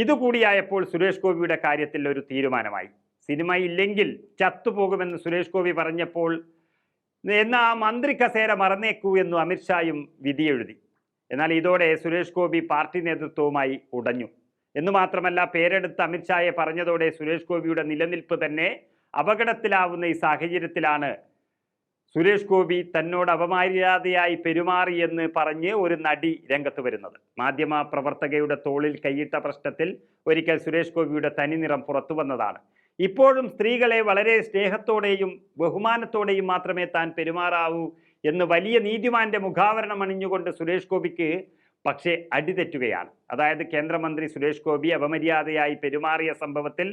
ഇതുകൂടിയായപ്പോൾ സുരേഷ് ഗോപിയുടെ കാര്യത്തിൽ ഒരു തീരുമാനമായി. സിനിമ ഇല്ലെങ്കിൽ ചത്തുപോകുമെന്ന് സുരേഷ് ഗോപി പറഞ്ഞപ്പോൾ എന്നാ ആ മന്ത്രി കസേര മറന്നേക്കൂ എന്നു അമിത്ഷായും വിധിയെഴുതി. എന്നാൽ ഇതോടെ സുരേഷ് ഗോപി പാർട്ടി നേതൃത്വവുമായി ഉടഞ്ഞു. എന്ന് മാത്രമല്ല പേരെടുത്ത് അമിത്ഷായെ പറഞ്ഞതോടെ സുരേഷ് ഗോപിയുടെ നിലനിൽപ്പ് തന്നെ അപകടത്തിലാവുന്ന ഈ സാഹചര്യത്തിലാണ് സുരേഷ് ഗോപി തന്നോട് അപമര്യാദയായി പെരുമാറിയെന്ന് പറഞ്ഞ് ഒരു നടി രംഗത്ത് വരുന്നത്. മാധ്യമ പ്രവർത്തകയുടെ തോളിൽ കൈയിട്ട പ്രശ്നത്തിൽ ഒരിക്കൽ സുരേഷ് ഗോപിയുടെ തനിനിറം പുറത്തു വന്നതാണ്. ഇപ്പോഴും സ്ത്രീകളെ വളരെ സ്നേഹത്തോടെയും ബഹുമാനത്തോടെയും മാത്രമേ താൻ പെരുമാറാവൂ എന്ന് വലിയ നീതിമാന്റെ മുഖാവരണം അണിഞ്ഞുകൊണ്ട് സുരേഷ് ഗോപിക്ക് പക്ഷേ അടിതെറ്റുകയാണ്. അതായത് കേന്ദ്രമന്ത്രി സുരേഷ് ഗോപി അപമര്യാദയായി പെരുമാറിയ സംഭവത്തിൽ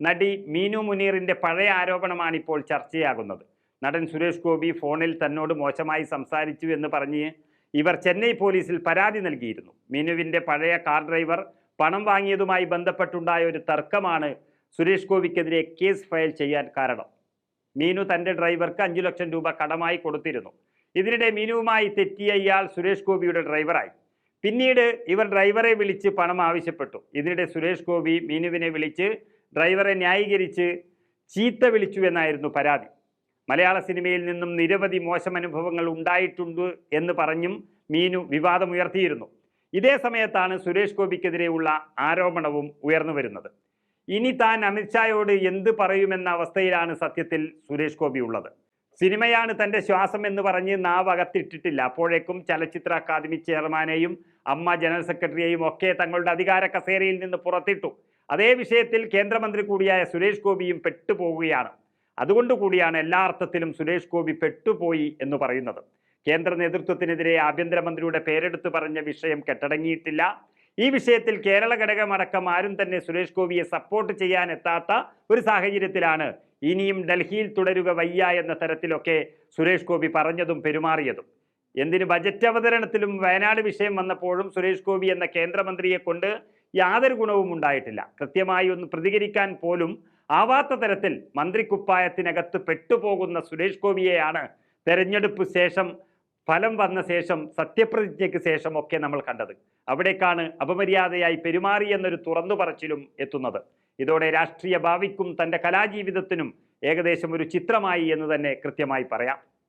നടി മീനു മുനീറിന്റെ പഴയ ആരോപണമാണ് ഇപ്പോൾ ചർച്ചയാകുന്നത്. നടൻ സുരേഷ് ഗോപി ഫോണിൽ തന്നോട് മോശമായി സംസാരിച്ചു എന്ന് പറഞ്ഞ് ഇവർ ചെന്നൈ പോലീസിൽ പരാതി നൽകിയിരുന്നു. മീനുവിന്റെ പഴയ കാർ ഡ്രൈവർ പണം വാങ്ങിയതുമായി ബന്ധപ്പെട്ടുണ്ടായ ഒരു തർക്കമാണ് സുരേഷ് ഗോപിക്കെതിരെ കേസ് ഫയൽ ചെയ്യാൻ കാരണം. മീനു തന്റെ ഡ്രൈവർക്ക് അഞ്ചു ലക്ഷം രൂപ കടമായി കൊടുത്തിരുന്നു. ഇതിനിടെ മീനുവുമായി തെറ്റിയ ഇയാൾ സുരേഷ് ഗോപിയുടെ ഡ്രൈവറായി. പിന്നീട് ഇവർ ഡ്രൈവറെ വിളിച്ച് പണം ആവശ്യപ്പെട്ടു. ഇതിനിടെ സുരേഷ് ഗോപി മീനുവിനെ വിളിച്ച് ഡ്രൈവറെ ന്യായീകരിച്ച് ചീത്ത വിളിച്ചു എന്നായിരുന്നു പരാതി. മലയാള സിനിമയിൽ നിന്നും നിരവധി മോശം അനുഭവങ്ങൾ ഉണ്ടായിട്ടുണ്ട് എന്ന് പറഞ്ഞും മീനു വിവാദമുയർത്തിയിരുന്നു. ഇതേ സമയത്താണ് സുരേഷ് ഗോപിക്കെതിരെയുള്ള ആരോപണവും ഉയർന്നു വരുന്നത്. ഇനി താൻ അമിത്ഷായോട് എന്ത് പറയുമെന്ന അവസ്ഥയിലാണ് സത്യത്തിൽ സുരേഷ് ഗോപി ഉള്ളത്. സിനിമയാണ് തന്റെ ശ്വാസം എന്ന് പറഞ്ഞ് നാവ് അകത്തിട്ടിട്ടില്ല. അപ്പോഴേക്കും ചലച്ചിത്ര അക്കാദമി ചെയർമാനെയും അമ്മ ജനറൽ സെക്രട്ടറിയെയും ഒക്കെ തങ്ങളുടെ അധികാര കസേരയിൽ നിന്ന് പുറത്തിട്ടു. അതേ വിഷയത്തിൽ കേന്ദ്രമന്ത്രി കൂടിയായ സുരേഷ് ഗോപിയും പെട്ടുപോവുകയാണ്. അതുകൊണ്ട് കൂടിയാണ് എല്ലാ അർത്ഥത്തിലും സുരേഷ് ഗോപി പെട്ടുപോയി എന്ന് പറയുന്നത്. കേന്ദ്ര നേതൃത്വത്തിനെതിരെ ആഭ്യന്തരമന്ത്രിയുടെ പേരെടുത്ത് പറഞ്ഞ വിഷയം കെട്ടടങ്ങിയിട്ടില്ല. ഈ വിഷയത്തിൽ കേരള ഘടകമടക്കം ആരും തന്നെ സുരേഷ് ഗോപിയെ സപ്പോർട്ട് ചെയ്യാൻ എത്താത്ത ഒരു സാഹചര്യത്തിലാണ് ഇനിയും ഡൽഹിയിൽ തുടരുക വയ്യ എന്ന തരത്തിലൊക്കെ സുരേഷ് ഗോപി പറഞ്ഞതും പെരുമാറിയതും. എന്തിന് ബജറ്റ് അവതരണത്തിലും വയനാട് വിഷയം വന്നപ്പോഴും സുരേഷ് ഗോപി എന്ന കേന്ദ്രമന്ത്രിയെ കൊണ്ട് യാതൊരു ഗുണവും ഉണ്ടായിട്ടില്ല. കൃത്യമായി ഒന്ന് പ്രതികരിക്കാൻ പോലും ആവാത്ത തരത്തിൽ മന്ത്രിക്കുപ്പായത്തിനകത്ത് പെട്ടുപോകുന്ന സുരേഷ് ഗോപിയെയാണ് തെരഞ്ഞെടുപ്പ് ശേഷം ഫലം വന്ന ശേഷം സത്യപ്രതിജ്ഞയ്ക്ക് ശേഷം ഒക്കെ നമ്മൾ കണ്ടത്. അവിടേക്കാണ് അപമര്യാദയായി പെരുമാറി എന്നൊരു തുറന്നു പറച്ചിലും എത്തുന്നത്. ഇതോടെ രാഷ്ട്രീയ ഭാവിക്കും തന്റെ കലാജീവിതത്തിനും ഏകദേശം ഒരു ചിത്രമായി എന്ന് തന്നെ കൃത്യമായി പറയാം.